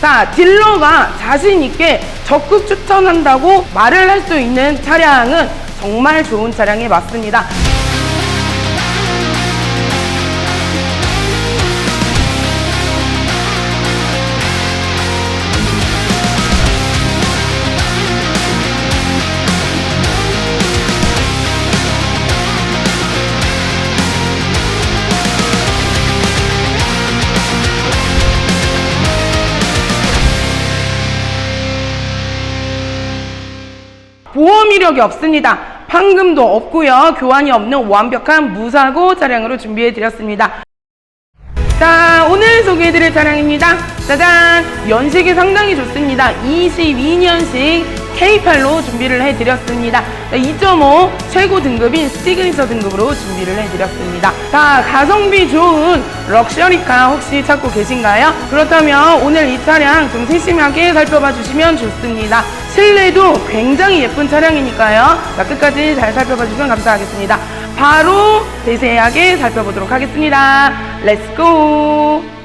자, 딜러가 자신있게 적극 추천한다고 말을 할 수 있는 차량은 정말 좋은 차량이 맞습니다. 이력이 없습니다. 판금도 없고요. 교환이 없는 완벽한 무사고 차량으로 준비해 드렸습니다. 자, 오늘 소개해드릴 차량입니다. 짜잔! 연식이 상당히 좋습니다. 22년식 K8로 준비를 해드렸습니다. 2.5 최고 등급인 시그니처 등급으로 준비를 해드렸습니다. 자, 가성비 좋은 럭셔리카 혹시 찾고 계신가요? 그렇다면 오늘 이 차량 좀 세심하게 살펴봐 주시면 좋습니다. 실내도 굉장히 예쁜 차량이니까요. 자, 끝까지 잘 살펴봐 주시면 감사하겠습니다. 바로 세세하게 살펴보도록 하겠습니다. 렛츠고!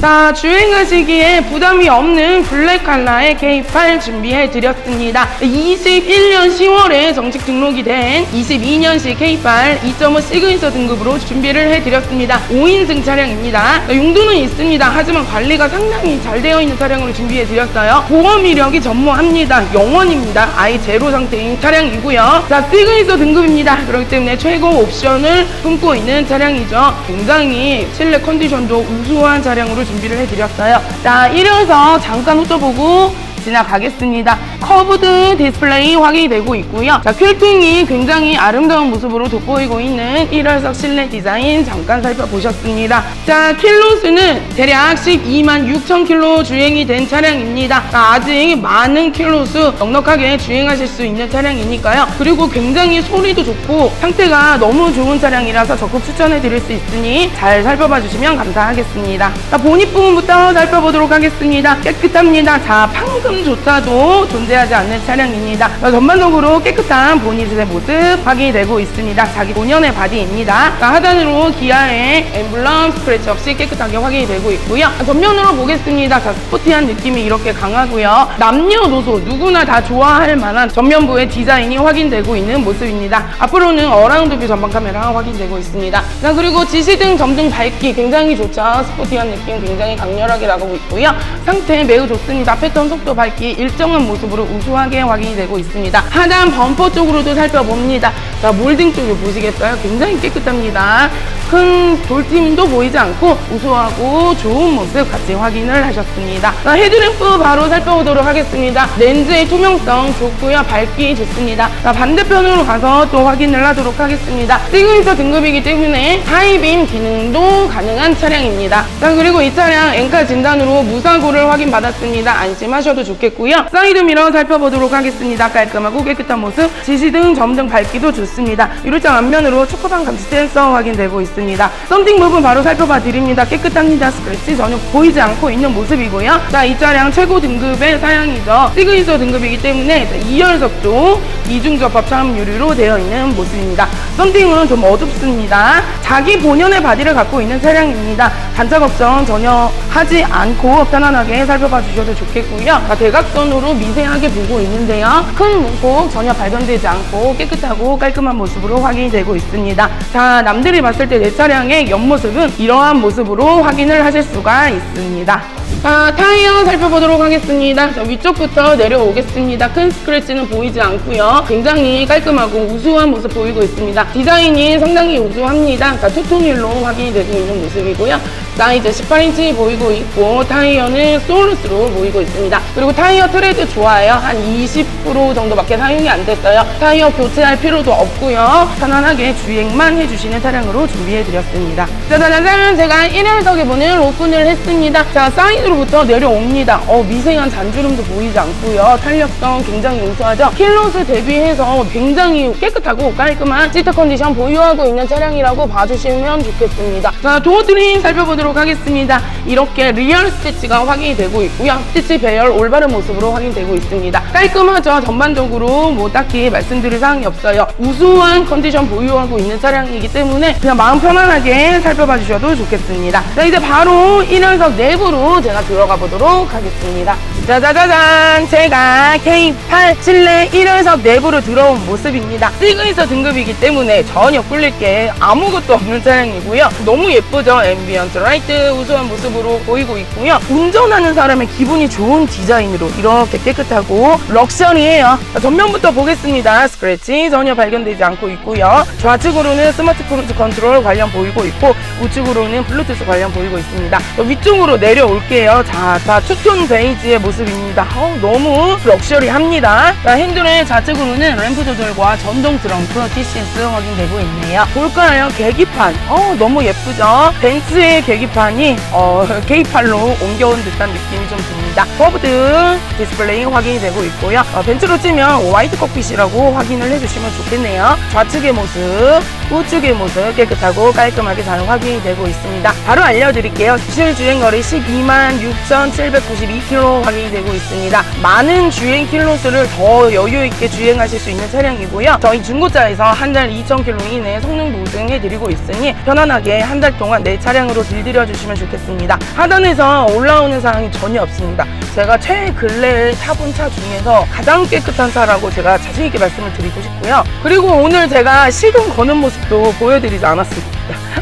자, 주행하시기에 부담이 없는 블랙 컬러의 K8 준비해 드렸습니다. 21년 10월에 정식 등록이 된 22년식 K8 2.5 시그니처 등급으로 준비를 해 드렸습니다. 5인승 차량입니다. 자, 용도는 있습니다. 하지만 관리가 상당히 잘 되어 있는 차량으로 준비해 드렸어요. 보험 이력이 전무합니다. 영원입니다. 아예 제로 상태인 차량이고요. 자, 시그니처 등급입니다. 그렇기 때문에 최고 옵션을 품고 있는 차량이죠. 굉장히 실내 컨디션도 우수한 차량으로 준비를 해드렸어요. 자, 이래서 잠깐 훑어보고 지나가겠습니다. 커브드 디스플레이 확인이 되고 있고요. 자, 퀼팅이 굉장히 아름다운 모습으로 돋보이고 있는 1열석 실내 디자인 잠깐 살펴보셨습니다. 자, 킬로수는 대략 12만 6천 킬로 주행이 된 차량입니다. 자, 아직 많은 킬로수 넉넉하게 주행하실 수 있는 차량이니까요. 그리고 굉장히 소리도 좋고 상태가 너무 좋은 차량이라서 적극 추천해 드릴 수 있으니 잘 살펴봐 주시면 감사하겠습니다. 자, 보닛 부분부터 살펴보도록 하겠습니다. 깨끗합니다. 자, 방금조차도 존재 하지 않는 차량입니다. 자, 전반적으로 깨끗한 보닛의 모습 확인이 되고 있습니다. 자기 본연의 바디입니다. 자, 하단으로 기아의 엠블럼 스크래치 없이 깨끗하게 확인이 되고 있고요. 자, 전면으로 보겠습니다. 자, 스포티한 느낌이 이렇게 강하고요. 남녀노소 누구나 다 좋아할 만한 전면부의 디자인이 확인되고 있는 모습입니다. 앞으로는 어라운드 뷰 전방 카메라 확인되고 있습니다. 자, 그리고 지시등, 점등 밝기 굉장히 좋죠. 스포티한 느낌 굉장히 강렬하게 나가고 있고요. 상태 매우 좋습니다. 패턴 속도 밝기 일정한 모습으로 우수하게 확인이 되고 있습니다. 하단 범퍼 쪽으로도 살펴봅니다. 자, 몰딩 쪽을 보시겠어요? 굉장히 깨끗합니다. 큰 돌팀도 보이지 않고 우수하고 좋은 모습 같이 확인을 하셨습니다. 자, 헤드램프 바로 살펴보도록 하겠습니다. 렌즈의 투명성 좋고요. 밝기 좋습니다. 자, 반대편으로 가서 또 확인을 하도록 하겠습니다. 시그니처 등급이기 때문에 하이빔 기능도 가능한 차량입니다. 자, 그리고 이 차량 엔카 진단으로 무사고를 확인받았습니다. 안심하셔도 좋겠고요. 사이드 미러 살펴보도록 하겠습니다. 깔끔하고 깨끗한 모습, 지시등, 점등 밝기도 좋습니다. 유리장 앞면으로 초코방 감지 센서 확인되고 있습니다. 썬팅 부분 바로 살펴봐 드립니다. 깨끗합니다. 스크래치 전혀 보이지 않고 있는 모습이고요. 자, 이 차량 최고 등급의 사양이죠. 시그니처 등급이기 때문에 2열석도 이중접합 차음 유리로 되어 있는 모습입니다. 썬팅은 좀 어둡습니다. 자기 본연의 바디를 갖고 있는 차량입니다. 단차 걱정 전혀 하지 않고 편안하게 살펴봐 주셔도 좋겠고요. 자, 대각선으로 미세하게 보고 있는데요. 큰 문콕 전혀 발견되지 않고 깨끗하고 깔끔한 모습으로 확인이 되고 있습니다. 자, 남들이 봤을 때 내 차량의 옆모습은 이러한 모습으로 확인을 하실 수가 있습니다. 자, 타이어 살펴보도록 하겠습니다. 자, 위쪽부터 내려오겠습니다. 큰 스크래치는 보이지 않고요. 굉장히 깔끔하고 우수한 모습 보이고 있습니다. 디자인이 상당히 우수합니다. 자, 투통일로 확인이 되고 있는 모습이고요. 사이즈 18인치 보이고 있고 타이어는 소울루스로 보이고 있습니다. 그리고 타이어 트레드 좋아요. 한 20% 정도밖에 사용이 안 됐어요. 타이어 교체할 필요도 없고요. 편안하게 주행만 해주시는 차량으로 준비해드렸습니다. 짜자자잔 제가 1열석에 보는 오픈을 했습니다. 자 사이드로부터 내려옵니다. 어, 미세한 잔주름도 보이지 않고요. 탄력성 굉장히 우수하죠. 킬로스 대비해서 굉장히 깨끗하고 깔끔한 시트 컨디션 보유하고 있는 차량이라고 봐주시면 좋겠습니다. 자 도어 트림 살펴보도록 살펴보도록 하겠습니다. 이렇게 리얼 스티치가 확인이 되고 있고요. 스티치 배열 올바른 모습으로 확인되고 있습니다. 깔끔하죠? 전반적으로 뭐 딱히 말씀드릴 사항이 없어요. 우수한 컨디션 보유하고 있는 차량이기 때문에 그냥 마음 편안하게 살펴봐 주셔도 좋겠습니다. 자, 이제 바로 1연석 내부로 제가 들어가 보도록 하겠습니다. 짜자자잔! 제가 K8 실내 1연석 내부로 들어온 모습입니다. 시그니처 등급이기 때문에 전혀 꿀릴 게 아무것도 없는 차량이고요. 너무 예쁘죠? 앰비언트 라이트 우수한 모습으로 보이고 있고요. 운전하는 사람의 기분이 좋은 디자인으로 이렇게 깨끗하고 럭셔리해요. 자, 전면부터 보겠습니다. 스크래치 전혀 발견되지 않고 있고요. 좌측으로는 스마트폰 컨트롤 관련 보이고 있고 우측으로는 블루투스 관련 보이고 있습니다. 자, 위쪽으로 내려올게요. 자, 자 투톤 베이지의 모습 입니다. 어우, 너무 럭셔리합니다. 자, 핸들의 좌측으로는 램프 조절과 전동 트렁크 TCS 확인되고 있네요. 볼까요? 계기판. 어, 너무 예쁘죠? 벤츠의 계기판이 어, K8로 옮겨온 듯한 느낌이 좀 듭니다. 커브드 디스플레이 확인이 되고 있고요. 어, 벤츠로 치면 화이트 콕핏이라고 확인을 해주시면 좋겠네요. 좌측의 모습, 우측의 모습 깨끗하고 깔끔하게 잘 확인이 되고 있습니다. 바로 알려드릴게요. 실 주행거리 12만 6,792km 확인이 되고 있습니다. 많은 주행 킬로수를 더 여유 있게 주행하실 수 있는 차량이고요. 저희 중고차에서 한 달 2,000km 이내 성능 보증해드리고 있으니 편안하게 한 달 동안 내 차량으로 들들여 주시면 좋겠습니다. 하단에서 올라오는 사항이 전혀 없습니다. 제가 최근래에 타본 차 중에서 가장 깨끗한 차라고 제가 자신있게 말씀을 드리고 싶고요. 그리고 오늘 제가 시동 거는 모습 도 보여드리지 않았습니다.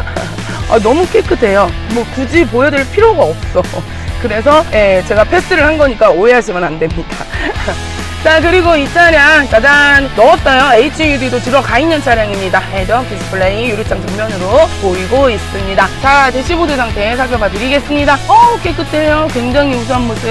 아, 너무 깨끗해요. 뭐 굳이 보여드릴 필요가 없어. 그래서 예, 제가 패스를 한 거니까 오해하시면 안 됩니다. 자 그리고 이 차량 짜잔. 넣었어요. HUD도 들어가 있는 차량입니다. 헤드업 디스플레이 유리창 정면으로 보이고 있습니다. 자 대시보드 상태 살펴봐 드리겠습니다. 어 깨끗해요. 굉장히 우수한 모습.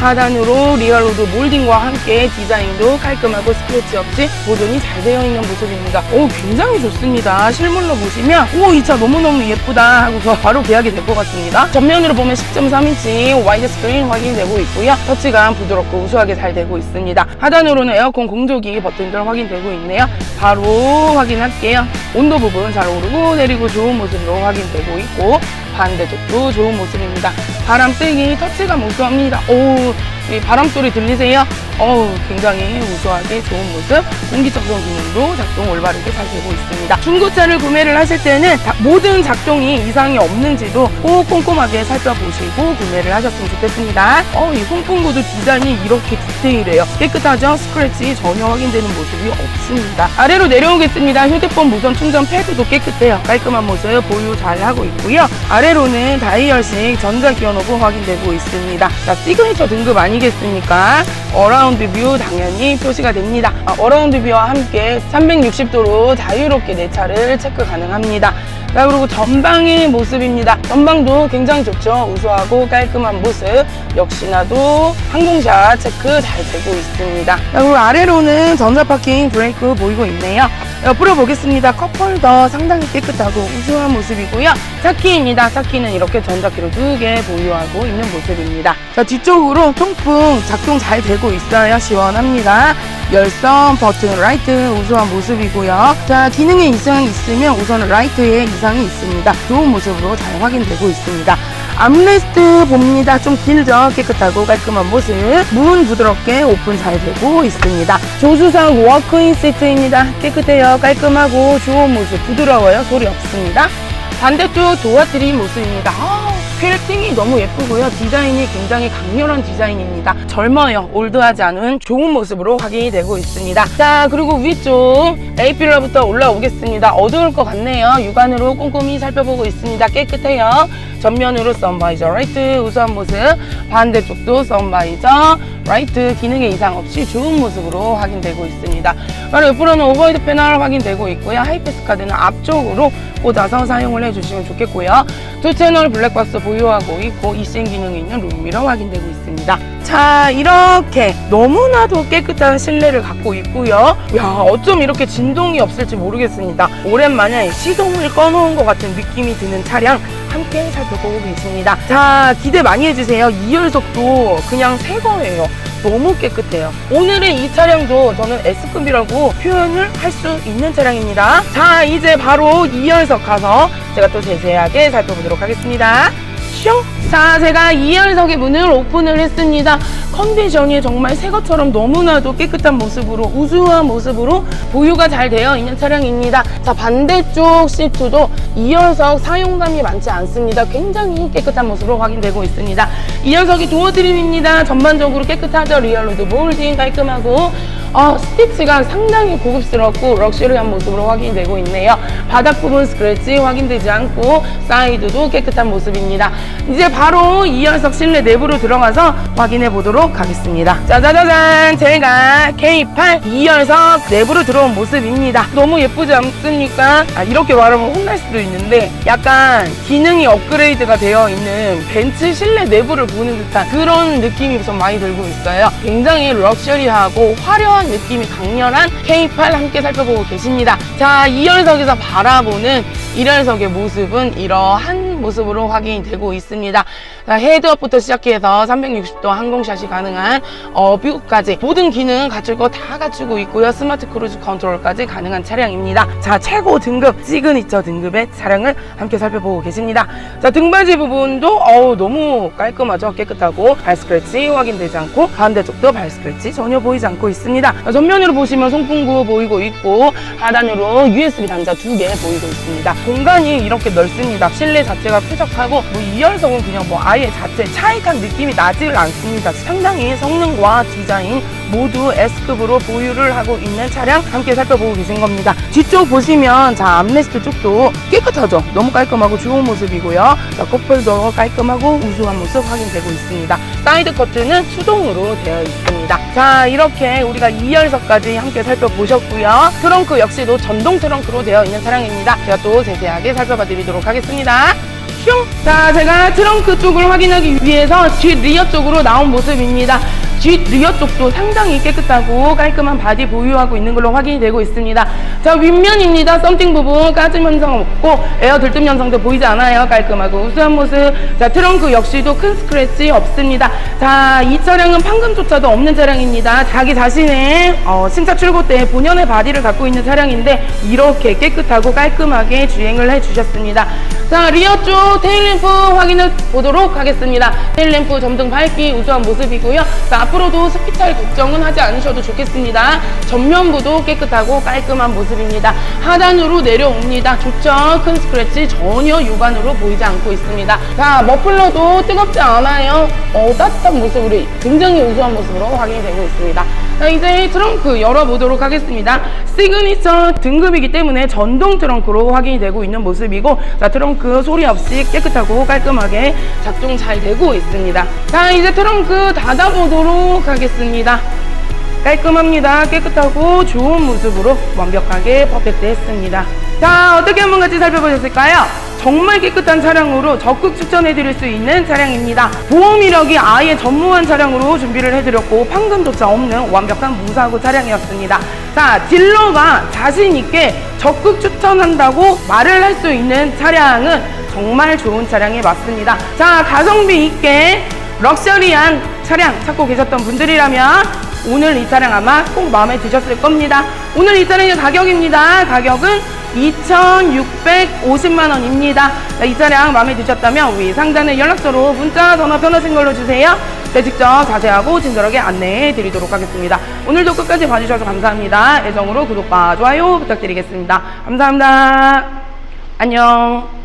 하단으로 리얼로드 몰딩과 함께 디자인도 깔끔하고 스크래치 없이 보존이 잘 되어 있는 모습입니다. 오 굉장히 좋습니다. 실물로 보시면 오 이 차 너무너무 예쁘다 하고서 바로 계약이 될 것 같습니다. 전면으로 보면 10.3인치 와이드 스크린 확인되고 있고요. 터치감 부드럽고 우수하게 잘 되고 있습니다 하단으로는 에어컨 공조기 버튼들 확인되고 있네요. 바로 확인할게요. 온도 부분 잘 오르고 내리고 좋은 모습으로 확인되고 있고 반대쪽도 좋은 모습입니다. 바람 쐬기 터치감 우수합니다. 오, 이 바람 소리 들리세요? 어우, 굉장히 우수하게 좋은 모습. 공기청정 기능도 작동 올바르게 잘 되고 있습니다. 중고차를 구매를 하실 때는 다- 모든 작동이 이상이 없는지도 꼭 꼼꼼하게 살펴보시고 구매를 하셨으면 좋겠습니다. 어, 이 송풍구도 디자인이 이렇게 디테일해요. 깨끗하죠? 스크래치 전혀 확인되는 모습이 없습니다. 아래로 내려오겠습니다. 휴대폰 무선 충전 패드도 깨끗해요. 깔끔한 모습 보유 잘 하고 있고요. 아래로는 다이얼식 전자기어 노브 확인되고 있습니다. 자, 시그니처 등급 아니 겠습니까? 어라운드 뷰 당연히 표시가 됩니다. 아, 어라운드 뷰와 함께 360도로 자유롭게 내 차를 체크 가능합니다. 자, 그리고 전방의 모습입니다. 전방도 굉장히 좋죠. 우수하고 깔끔한 모습. 역시나도 항공샷 체크 잘 되고 있습니다. 자, 그리고 아래로는 전자파킹 브레이크 보이고 있네요. 옆으로 보겠습니다. 컵홀더 상당히 깨끗하고 우수한 모습이고요. 차키입니다. 차키는 이렇게 전자키로 두 개 보유하고 있는 모습입니다. 자, 뒤쪽으로 통풍 작동 잘 되고 있어요. 시원합니다. 열선 버튼 라이트 우수한 모습이고요. 자, 기능에 이상이 있으면 우선 라이트에 이상이 있습니다. 좋은 모습으로 잘 확인되고 있습니다. 암레스트 봅니다. 좀 길죠? 깨끗하고 깔끔한 모습. 문 부드럽게 오픈 잘 되고 있습니다. 조수석 워크인 시트입니다. 깨끗해요. 깔끔하고 좋은 모습. 부드러워요. 소리 없습니다. 반대쪽 도어트림 모습입니다. 아, 퀼팅이 너무 예쁘고요. 디자인이 굉장히 강렬한 디자인입니다. 젊어요. 올드하지 않은 좋은 모습으로 확인이 되고 있습니다. 자, 그리고 위쪽 A필러부터 올라오겠습니다. 어두울 것 같네요. 육안으로 꼼꼼히 살펴보고 있습니다. 깨끗해요. 전면으로 선바이저 라이트 우수한 모습 반대쪽도 선바이저 라이트 기능에 이상 없이 좋은 모습으로 확인되고 있습니다. 바로 옆으로는 오버헤드 패널 확인되고 있고요. 하이패스 카드는 앞쪽으로 꽂아서 사용을 해주시면 좋겠고요. 두 채널 블랙박스 보유하고 있고 이센 기능이 있는 룸미러 확인되고 있습니다. 자 이렇게 너무나도 깨끗한 실내를 갖고 있고요. 야 어쩜 이렇게 진동이 없을지 모르겠습니다. 오랜만에 시동을 꺼놓은 것 같은 느낌이 드는 차량 함께 살펴보고 계십니다. 자 기대 많이 해주세요. 2열석도 그냥 새 거예요. 너무 깨끗해요. 오늘의 이 차량도 저는 S급이라고 표현을 할 수 있는 차량입니다. 자, 이제 바로 2열석 가서 제가 또 자세하게 살펴보도록 하겠습니다. 슝! 자, 제가 2열석의 문을 오픈을 했습니다. 컨디션이 정말 새 것처럼 너무나도 깨끗한 모습으로, 우수한 모습으로 보유가 잘 되어 있는 차량입니다. 자, 반대쪽 시트도 2열석 사용감이 많지 않습니다. 굉장히 깨끗한 모습으로 확인되고 있습니다. 2열석이 도어 트림입니다. 전반적으로 깨끗하죠. 리얼로드 몰딩 깔끔하고 어, 스티치가 상당히 고급스럽고 럭셔리한 모습으로 확인되고 있네요. 바닥 부분 스크래치 확인되지 않고 사이드도 깨끗한 모습입니다. 이제 바로 2열석 실내 내부로 들어가서 확인해 보도록 하겠습니다. 짜자자잔! 제가 K8 2열석 내부로 들어온 모습입니다. 너무 예쁘지 않습니까? 아, 이렇게 말하면 혼날 수도 있는데 약간 기능이 업그레이드가 되어 있는 벤츠 실내 내부를 보는 듯한 그런 느낌이 좀 많이 들고 있어요. 굉장히 럭셔리하고 화려한 느낌이 강렬한 K8 함께 살펴보고 계십니다. 자, 2열석에서 바라보는 1열석의 모습은 이러한 모습으로 확인이 되고 있습니다. 자, 헤드업부터 시작해서 360도 항공샷이 가능한 어, 뷰까지 모든 기능 갖출 거 다 갖추고 있고요. 스마트 크루즈 컨트롤까지 가능한 차량입니다. 자, 최고 등급, 시그니처 등급의 차량을 함께 살펴보고 계십니다. 자, 등받이 부분도 어우, 너무 깔끔하죠. 깨끗하고 발 스크래치 확인되지 않고 반대쪽도 발 스크래치 전혀 보이지 않고 있습니다. 자, 전면으로 보시면 송풍구 보이고 있고 하단으로 USB 단자 두 개 보이고 있습니다. 공간이 이렇게 넓습니다. 실내 자체 가 쾌적하고 뭐 2열석은 그냥 뭐 아예 자체 차익한 느낌이 나질 않습니다. 상당히 성능과 디자인 모두 S급으로 보유를 하고 있는 차량 함께 살펴보고 계신 겁니다. 뒤쪽 보시면 자 암레스트 쪽도 깨끗하죠. 너무 깔끔하고 좋은 모습이고요. 자 커플도 깔끔하고 우수한 모습 확인되고 있습니다. 사이드 커트는 수동으로 되어 있습니다. 자 이렇게 우리가 2열석까지 함께 살펴보셨고요. 트렁크 역시도 전동 트렁크로 되어 있는 차량입니다. 제가 또 세세하게 살펴봐 드리도록 하겠습니다. 슝! 자, 제가 트렁크 쪽을 확인하기 위해서 뒷 리어 쪽으로 나온 모습입니다. 뒷 리어 쪽도 상당히 깨끗하고 깔끔한 바디 보유하고 있는 걸로 확인이 되고 있습니다. 자, 윗면입니다. 썸띵 부분 까짐 현상 없고 에어 들뜸 현상도 보이지 않아요. 깔끔하고 우수한 모습. 자, 트렁크 역시도 큰 스크래치 없습니다. 자, 이 차량은 판금조차도 없는 차량입니다. 자기 자신의 어, 신차 출고 때 본연의 바디를 갖고 있는 차량인데 이렇게 깨끗하고 깔끔하게 주행을 해주셨습니다. 자, 리어 쪽 테일램프 확인해 보도록 하겠습니다. 테일램프 점등 밝기 우수한 모습이고요. 자, 앞으로도 스피탈 걱정은 하지 않으셔도 좋겠습니다. 전면부도 깨끗하고 깔끔한 모습입니다. 하단으로 내려옵니다. 좋죠? 큰 스크래치 전혀 육안으로 보이지 않고 있습니다. 자, 머플러도 뜨겁지 않아요. 어, 따뜻한 모습으로 굉장히 우수한 모습으로 확인이 되고 있습니다. 자, 이제 트렁크 열어보도록 하겠습니다. 시그니처 등급이기 때문에 전동 트렁크로 확인이 되고 있는 모습이고, 자, 트렁크 소리 없이 깨끗하고 깔끔하게 작동 잘 되고 있습니다. 자, 이제 트렁크 닫아보도록 하겠습니다. 깔끔합니다. 깨끗하고 좋은 모습으로 완벽하게 퍼펙트 했습니다. 자, 어떻게 한번 같이 살펴보셨을까요? 정말 깨끗한 차량으로 적극 추천해드릴 수 있는 차량입니다. 보험 이력이 아예 전무한 차량으로 준비를 해드렸고 판금조차 없는 완벽한 무사고 차량이었습니다. 자, 딜러가 자신있게 적극 추천한다고 말을 할 수 있는 차량은 정말 좋은 차량이 맞습니다. 자, 가성비 있게 럭셔리한 차량 찾고 계셨던 분들이라면 오늘 이 차량 아마 꼭 마음에 드셨을 겁니다. 오늘 이 차량의 가격입니다. 가격은 2,650만 원입니다. 이 차량 마음에 드셨다면 위 상단의 연락처로 문자, 전화 편하신 걸로 주세요. 네, 직접 자세하고 친절하게 안내해 드리도록 하겠습니다. 오늘도 끝까지 봐주셔서 감사합니다. 애정으로 구독과 좋아요 부탁드리겠습니다. 감사합니다. 안녕.